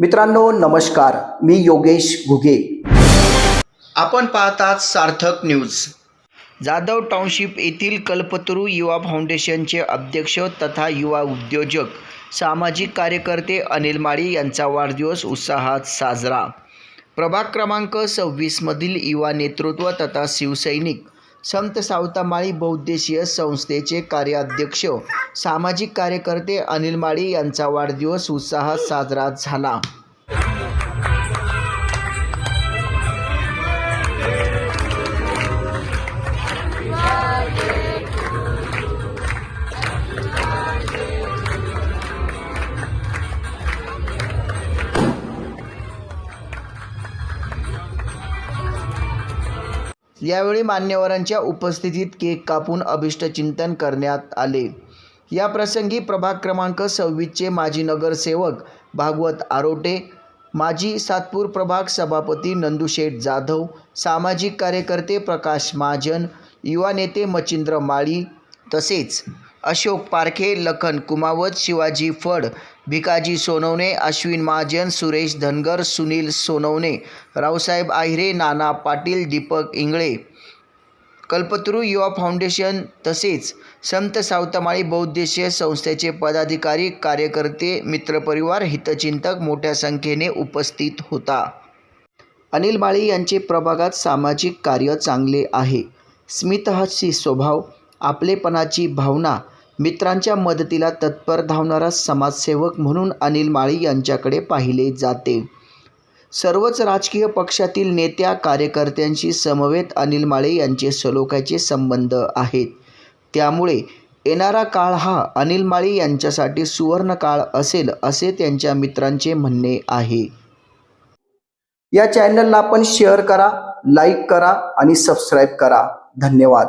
मित्रांनो नमस्कार. मी योगेश घुगे. आपण पाहतात सार्थक न्यूज. जाधव टाउनशिप येथील कल्पतरू युवा फाउंडेशनचे अध्यक्ष तथा युवा उद्योजक सामाजिक कार्यकर्ते अनिल माळी यांचा वाढदिवस उत्साहात साजरा. प्रभाग क्रमांक सव्वीसमधील युवा नेतृत्व तथा शिवसैनिक संत सावतामाळी बहुद्देशीय संस्थेचे कार्याध्यक्ष सामाजिक कार्यकर्ते अनिल माळी यांचा वाढदिवस उत्साहात साजरा झाला. यावेळी मान्यवरांच्या उपस्थितीत केक कापून अभिष्टचिंतन करण्यात आले. या प्रसंगी प्रभाग क्रमांक सव्वीसचे माजी नगरसेवक भागवत आरोटे माजी सातपूर प्रभाग सभापती नंदुशेठ जाधव सामाजिक कार्यकर्ते प्रकाश महाजन युवा नेते मचिंद्र माळी तसेच अशोक पारखे लखन कुमावत शिवाजी फड भिकाजी सोनवणे अश्विन महाजन सुरेश धनगर सुनील सोनवणे रावसाहेब आहिरे नाना पाटील दीपक इंगळे. कल्पतरू युवा फाउंडेशन तसेच संत सावतामाळी बौद्धेशीय संस्थेचे पदाधिकारी कार्यकर्ते मित्रपरिवार हितचिंतक मोठ्या संख्येने उपस्थित होता. अनिल माळी यांचे प्रभागात सामाजिक कार्य चांगले आहे. स्मितहास्य स्वभाव आपलेपणाची भावना मित्रांच्या मदतीला तत्पर धावणारा समाजसेवक म्हणून अनिल माळी यांच्याकडे पाहिले जाते. सर्वच राजकीय पक्षातील नेत्या कार्यकर्त्यांशी समवेत अनिल माळे यांचे सलोख्याचे संबंध आहेत. त्यामुळे येणारा काळ हा अनिल माळी यांच्यासाठी सुवर्ण काळ असेल असे त्यांच्या मित्रांचे म्हणणे आहे. या चॅनलला आपण शेअर करा लाईक करा आणि सबस्क्राईब करा. धन्यवाद.